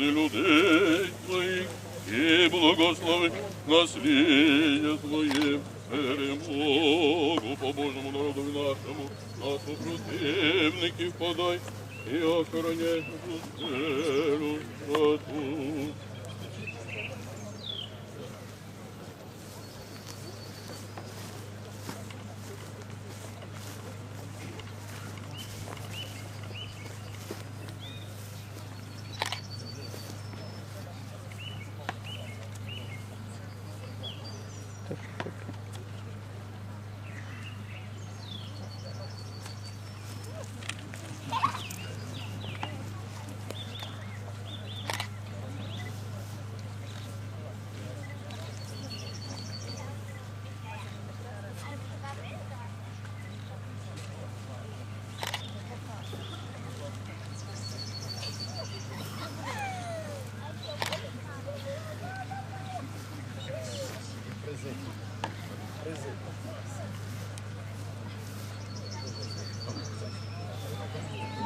людей твоїх і благослови наслідя твоє, перемогу по Божому народу нашому, нас у противників подай і охороняй нашу святу.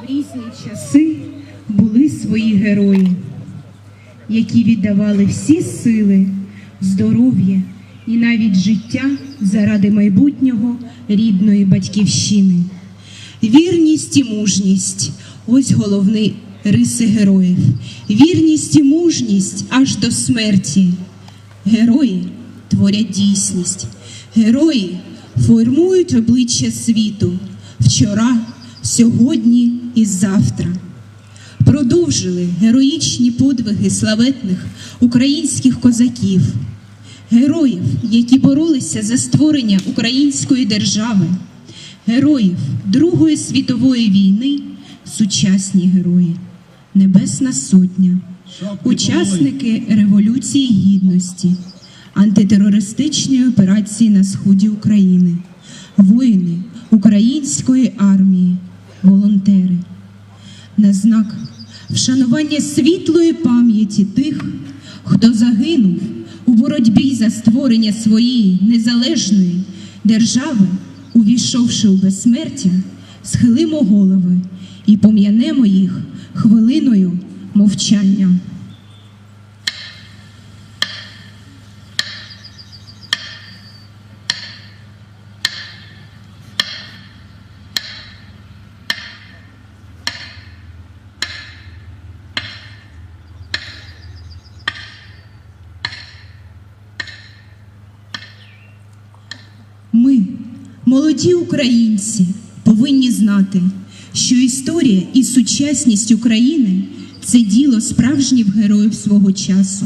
В різні часи були свої герої, які віддавали всі сили, здоров'я і навіть життя заради майбутнього рідної батьківщини. Вірність і мужність ось головні риси героїв. Вірність і мужність аж до смерті. Герої творять дійсність. Герої формують обличчя світу вчора, сьогодні і завтра. Продовжили героїчні подвиги славетних українських козаків, героїв, які боролися за створення української держави, героїв Другої світової війни, сучасні герої, Небесна Сотня, учасники Революції Гідності, антитерористичної операції на сході України, воїни української армії, волонтери. На знак вшанування світлої пам'яті тих, хто загинув у боротьбі за створення своєї незалежної держави, увійшовши у безсмертя, схилимо голови і пом'янемо їх хвилиною мовчання. Ми, молоді українці, повинні знати, що історія і сучасність України це діло справжніх героїв свого часу.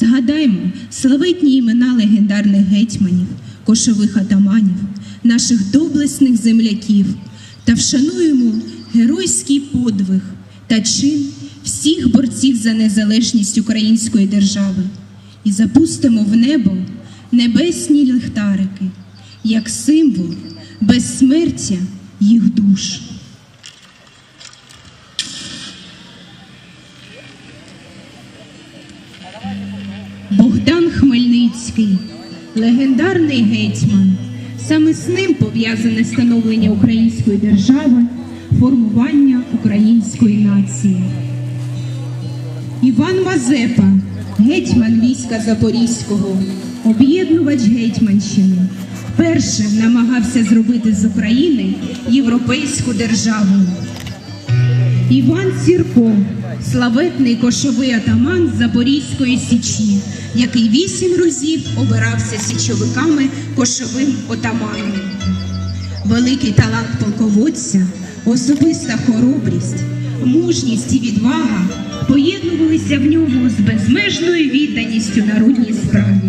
Згадаймо славетні імена легендарних гетьманів, кошових атаманів, наших доблесних земляків та вшануємо геройський подвиг та чин всіх борців за незалежність української держави і запустимо в небо небесні ліхтарики, як символ безсмертя їх душ. Богдан Хмельницький, легендарний гетьман. Саме з ним пов'язане становлення української держави, формування української нації. Іван Мазепа, гетьман війська Запорізького, об'єднувач Гетьманщини, першим намагався зробити з України європейську державу. Іван Сірко, славетний кошовий атаман Запорізької січі, який вісім разів обирався січовиками кошовим отаманом. Великий талант полководця, особиста хоробрість, мужність і відвага поєднувалися в ньому з безмежною відданістю народній справі.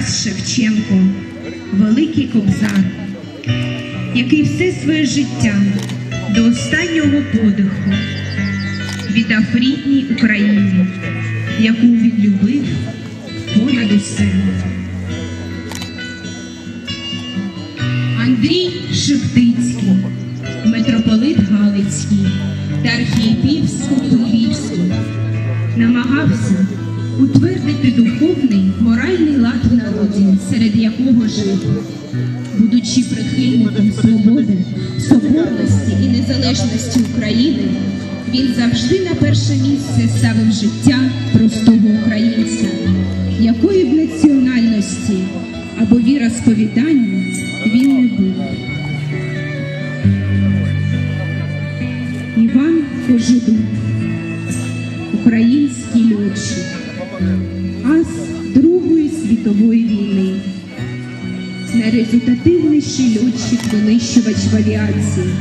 Тарас Шевченко, великий кобзар, який все своє життя до останнього подиху віддав рідній Україні, яку він любив понад усе. Андрій Шептицький, митрополит Галицький та архієпівський Львівський намагався утвердити духовний моральний лад в народі, серед якого жив, будучи прихильником свободи, соборності і незалежності України, він завжди на перше місце ставив життя простого українця, якої б національності або віросповідання він не був. Іван Кожедуб, світової війни, найрезультативніший льотчик-винищувач в авіації.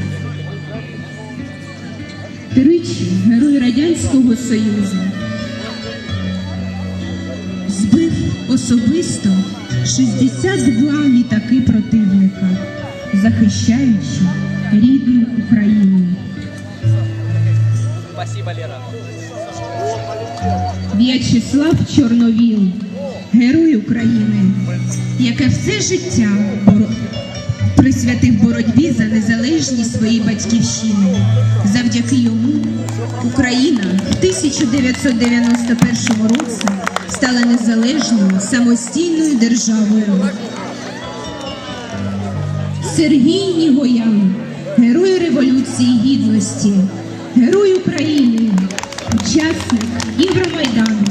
Тричі герой Радянського Союзу збив особисто 62 літаки противника, захищаючи рідну Україну. В'ячеслав Чорновіл, герой України, яке все життя присвятив боротьбі за незалежність своєї батьківщини. Завдяки йому Україна в 1991 році стала незалежною самостійною державою. Сергій Нігоян, герой Революції Гідності, герой України, учасник Євромайдану,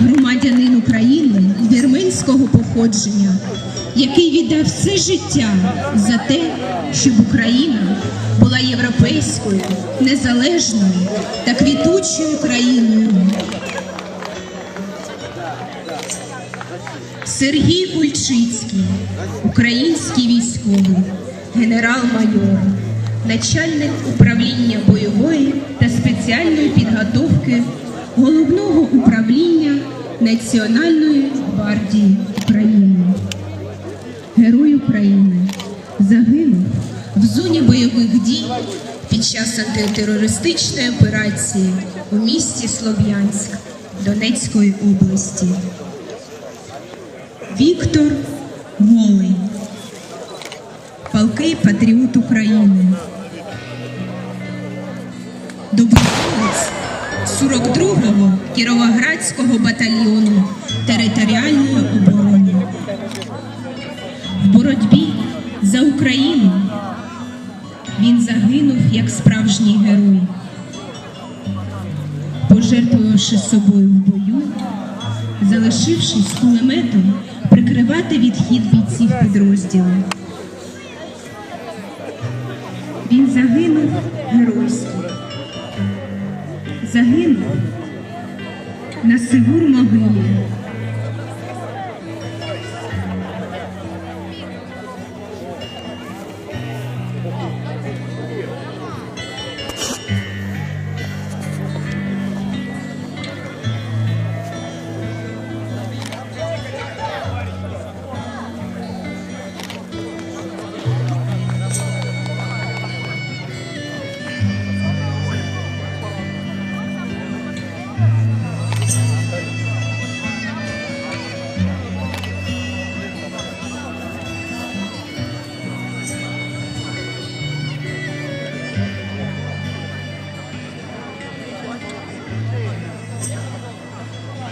громадянин України вірменського походження, який віддав все життя за те, щоб Україна була європейською, незалежною та квітучою країною. Сергій Кульчицький, український військовий, генерал-майор, начальник управління бойової та спеціальної підготовки головного управління Національної гвардії України. Герой України загинув в зоні бойових дій під час антитерористичної операції у місті Слов'янськ Донецької області. Віктор Голий, палкий патріот України, доброволець 42-го Кіровоградського батальйону територіальної оборони. В боротьбі за Україну він загинув як справжній герой, пожертвувавши собою в бою залишившись кулеметом прикривати відхід бійців підрозділу. Він загинув геройсько. На Сивур могилі.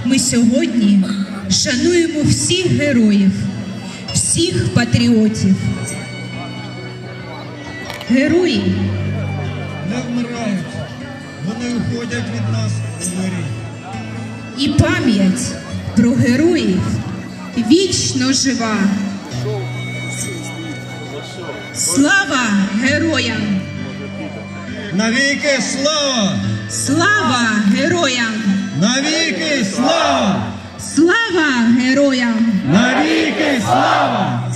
Ми сьогодні шануємо всіх героїв, всіх патріотів. Герої не вмирають, вони уходять від нас у мирі. і пам'ять про героїв вічно жива. Слава героям! Навіки слава! Слава героям! Навіки слава! Слава героям! Навіки слава!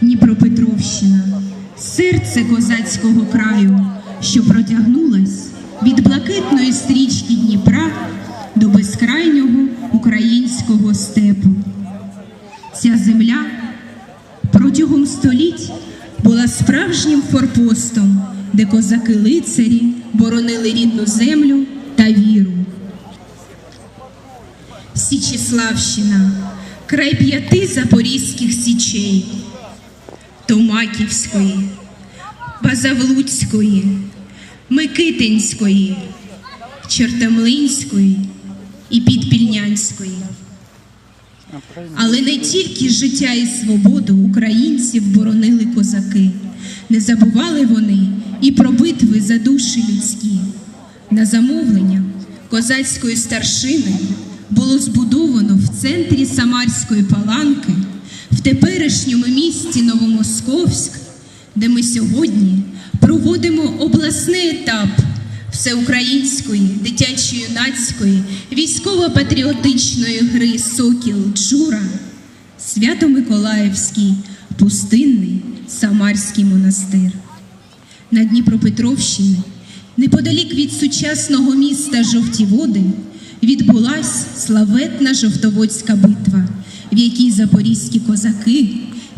Дніпропетровщина, серце козацького краю, що протягнулась від блакитної стрічки Дніпра до безкрайнього українського степу. Ця земля протягом століть була справжнім форпостом, де козаки-лицарі боронили рідну землю та віру. Січіславщина, край п'яти запорізьких січей, Томаківської, Базавлуцької, Микитинської, Чертомлинської і Підпільнянської. Але не тільки життя і свободу українців боронили козаки. Не забували вони і про битви за душі людські. На замовлення козацької старшини було збудовано в центрі Самарської паланки, в теперішньому місті Новомосковськ, де ми сьогодні проводимо обласний етап всеукраїнської дитячо-юнацької військово-патріотичної гри Сокіл Джура, Свято-Миколаївський пустинний Самарський монастир. На Дніпропетровщині, неподалік від сучасного міста Жовті Води, відбулась славетна Жовтоводська битва, в якій запорізькі козаки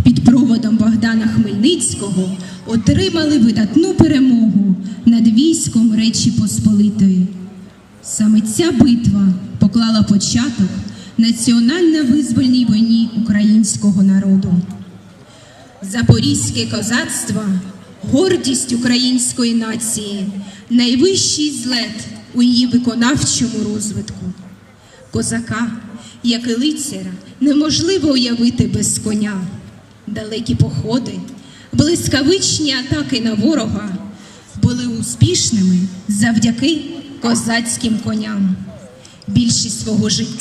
під проводом Богдана Хмельницького отримали видатну перемогу над військом Речі Посполитої. Саме ця битва поклала початок національно-визвольній війні українського народу. Запорізьке козацтво гордість української нації, найвищий злет у її виконавчому розвитку. Козака, як і лицаря, неможливо уявити без коня. Далекі походи, блискавичні атаки на ворога були успішними завдяки козацьким коням. Більшість свого життя